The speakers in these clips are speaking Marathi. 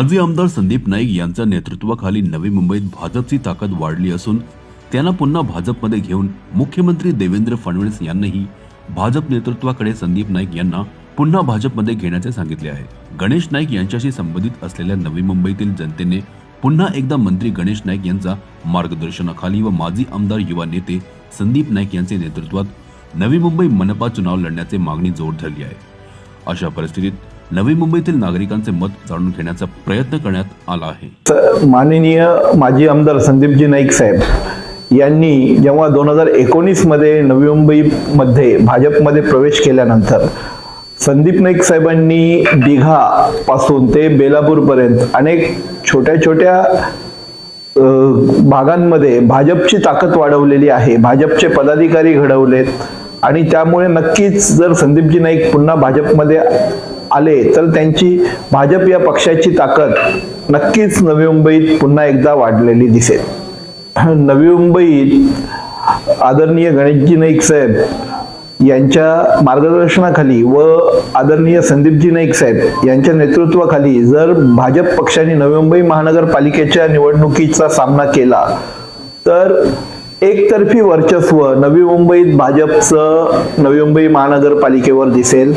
माजी आमदार संदीप नाईक यांच्या नेतृत्वाखाली नवी मुंबईत भाजपची ताकद वाढली असून त्यांना पुन्हा भाजपमध्ये घेऊन मुख्यमंत्री देवेंद्र फडणवीस यांनाही भाजप नेतृत्वाकडे संदीप नाईक यांना पुन्हा भाजपमध्ये घेण्याचे सांगितले आहे. गणेश नाईक यांच्याशी संबंधित असलेल्या नवी मुंबईतील जनतेने पुन्हा एकदा मंत्री गणेश नाईक यांचा मार्गदर्शनाखाली व माजी आमदार युवा नेते संदीप नाईक यांचे नेतृत्वात नवी मुंबई मनपा चुनाव लढण्याचे मागणी जोर धरली आहे. अशा परिस्थितीत नवी मुंबईतील नागरिकांचे मत जाणून घेण्याचा प्रयत्न करण्यात आला आहे. माननीय माजी आमदार संदीपजी नाईक साहेब यांनी जेव्हा दोन हजार एकोणीसमध्ये नवी मुंबईमध्ये भाजपमध्ये प्रवेश केल्यानंतर संदीप नाईक साहेबांनी दिघा पासून ते बेलापूरपर्यंत अनेक छोट्या छोट्या भागांमध्ये भाजपची ताकद वाढवलेली आहे भाजपचे पदाधिकारी घडवलेत आणि त्यामुळे नक्कीच जर संदीपजी नाईक पुन्हा भाजपमध्ये आले तर त्यांची भाजप या पक्षाची ताकद नक्कीच नवी मुंबईत पुन्हा एकदा वाढलेली दिसेल. नवी मुंबईत आदरणीय गणेशजी नाईक साहेब यांच्या मार्गदर्शनाखाली व आदरणीय संदीपजी नाईक साहेब यांच्या नेतृत्वाखाली जर भाजप पक्षाने नवी मुंबई महानगरपालिकेच्या निवडणुकीचा सामना केला तर एकतर्फी वर्चस्व नवी मुंबईत भाजपचं नवी मुंबई महानगरपालिकेवर दिसेल.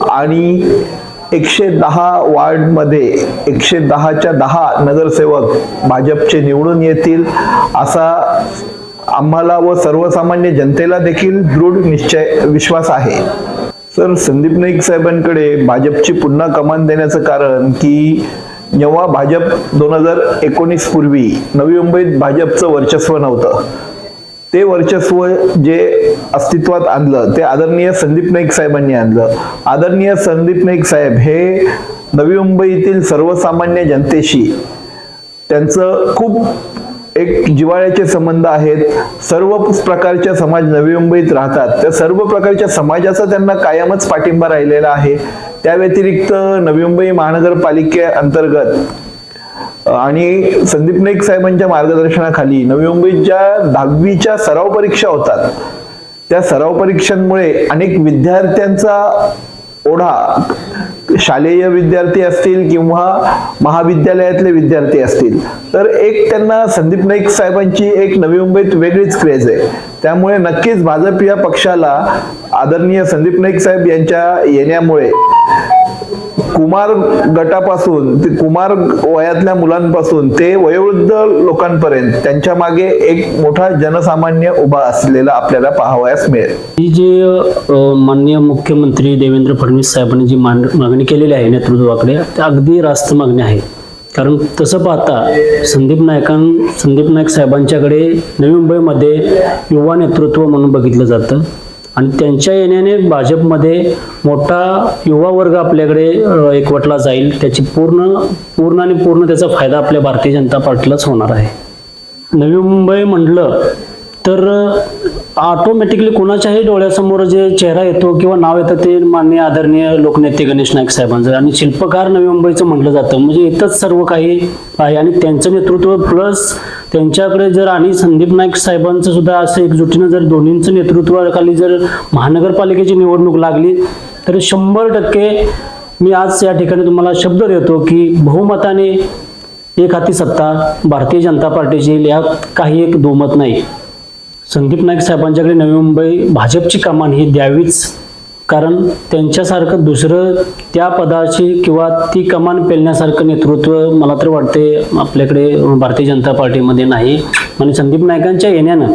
आणि एकशे दहा वार्डमध्ये एकशे दहाच्या दहा नगरसेवक भाजपचे निवडून येतील असा आम्हाला व सर्वसामान्य जनतेला देखील दृढ निश्चय विश्वास आहे. सर संदीप नाईक साहेबांकडे भाजपची पुन्हा कमान देण्याचं कारण की जेव्हा भाजप दोन हजार एकोणीस पूर्वी नवी मुंबईत भाजपचं वर्चस्व नव्हतं ते वर्चस्व जे अस्तित्वात आणलं ते आदरणीय संदीप नाईक साहेबांनी आणलं. आदरणीय संदीप नाईक साहेब हे नवी मुंबईतील सर्वसामान्य जनतेशी त्यांचं खूप एक जिव्हाळ्याचे संबंध आहेत. सर्व प्रकारच्या समाज नवी मुंबईत राहतात. त्या सर्व प्रकारच्या समाजाचा त्यांना कायमच पाठिंबा राहिलेला आहे. त्या व्यतिरिक्त नवी मुंबई महानगरपालिके अंतर्गत आणि संदीप नाईक साहेबांच्या मार्गदर्शनाखाली नवी मुंबईच्या दहावीच्या सराव परीक्षा होतात. त्या सराव परीक्षांमुळे अनेक विद्यार्थ्यांचा ओढा शालेय विद्यार्थी असतील किंवा महाविद्यालयातले विद्यार्थी असतील. तर एक त्यांना संदीप नाईक साहेबांची एक नवी मुंबईत वेगळीच क्रेज आहे. त्यामुळे नक्कीच भाजप या पक्षाला आदरणीय संदीप नाईक साहेब यांच्या येण्यामुळे कुमार गटापासून ते कुमार वयातल्या मुलांपासून ते वयोवृद्ध लोकांपर्यंत त्यांच्या मागे एक मोठा जनसामान्य उभा असलेला आपल्याला पाहावयास मिळेल. ही जी माननीय मुख्यमंत्री देवेंद्र फडणवीस साहेबांनी जी मान मागणी केलेली आहे नेतृत्वाकडे त्या अगदी रास्त मागणी आहे. कारण तसं पाहता संदीप नायकां संदीप नाईक साहेबांच्याकडे नवी मुंबईमध्ये युवा नेतृत्व म्हणून बघितलं जातं. आणि त्यांच्या येण्याने भाजपमध्ये मोठा युवा वर्ग आपल्याकडे एकवटला जाईल. त्याची पूर्ण पूर्ण आणि पूर्ण त्याचा फायदा आपल्या भारतीय जनता पार्टीलाच होणार आहे. नवी मुंबई म्हटलं तर ऑटोमॅटिकली कोणाच्याही डोळ्यासमोर जे चेहरा येतो किंवा नाव येतं ते माननीय आदरणीय लोकनेते गणेश नाईक साहेबांचं. आणि शिल्पकार नवी मुंबईचं म्हटलं जातं. म्हणजे इथंच सर्व काही आहे आणि त्यांचं नेतृत्व प्लस त्यांच्याकडे जर आणि संदीप नाईक साहेबांचं सुद्धा असं एकजुटीनं जर दोन्हींचं नेतृत्वाखाली जर महानगरपालिकेची निवडणूक लागली तर शंभर टक्के मी आज या ठिकाणी तुम्हाला शब्द देतो की बहुमताने एक हाती सत्ता भारतीय जनता पार्टीची येईल यात काही एक दोमत नाही. संदीप नाईक साहेबांच्याकडे नवी मुंबई भाजपची कमान ही द्यावीच. कारण त्यांच्यासारखं दुसरं त्या पदाची किंवा ती कमान पेलण्यासारखं नेतृत्व मला तर वाटते आपल्याकडे भारतीय जनता पार्टीमध्ये नाही. आणि संदीप नाईकांच्या येण्यानं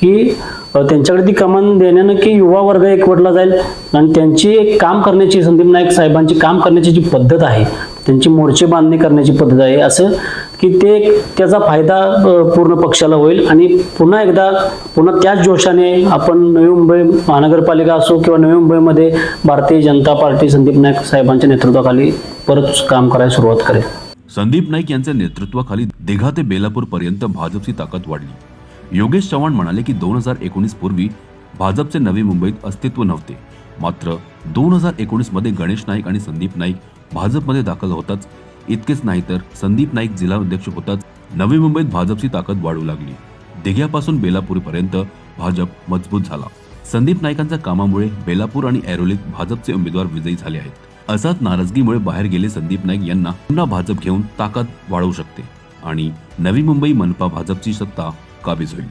की त्यांच्याकडे ती कमान देण्यानं की युवा वर्ग एकवटला जाईल. आणि त्यांची एक काम करण्याची संदीप नाईक साहेबांची काम करण्याची जी पद्धत आहे त्यांची मोर्चे बांधणी करण्याची पद्धत आहे असं की ते त्याचा फायदा पूर्ण पक्षाला होईल. आणि पुन्हा एकदा पुन्हा त्याच जोशाने आपण नवी मुंबई महानगरपालिका असो किंवा नवी मुंबईमध्ये भारतीय जनता पार्टी संदीप नाईक साहेबांच्या नेतृत्वाखाली परत काम करायला सुरुवात करेल. संदीप नाईक यांच्या नेतृत्वाखाली दिघा ते बेलापूर पर्यंत भाजपची ताकद वाढली. योगेश चव्हाण म्हणाले की दोन हजार एकोणीस पूर्वी भाजपचे नवी मुंबईत अस्तित्व नव्हते. मात्र दोन हजार एकोणीसमध्ये गणेश नाईक आणि संदीप नाईक भाजपमध्ये दाखल होताच. इतकेच नाही तर संदीप नाईक जिल्हाध्यक्ष होताच नवी मुंबईत भाजपची ताकद वाढू लागली. दिघ्यापासून बेलापूरपर्यंत भाजप मजबूत झाला. संदीप नाईकांच्या कामामुळे बेलापूर आणि ऐरोलीत भाजपचे उमेदवार विजयी झाले आहेत. असाच नाराजगीमुळे बाहेर गेले संदीप नाईक यांना पुन्हा भाजप घेऊन ताकद वाढवू शकते. आणि नवी मुंबई मनपा भाजपची सत्ता काबीज होईल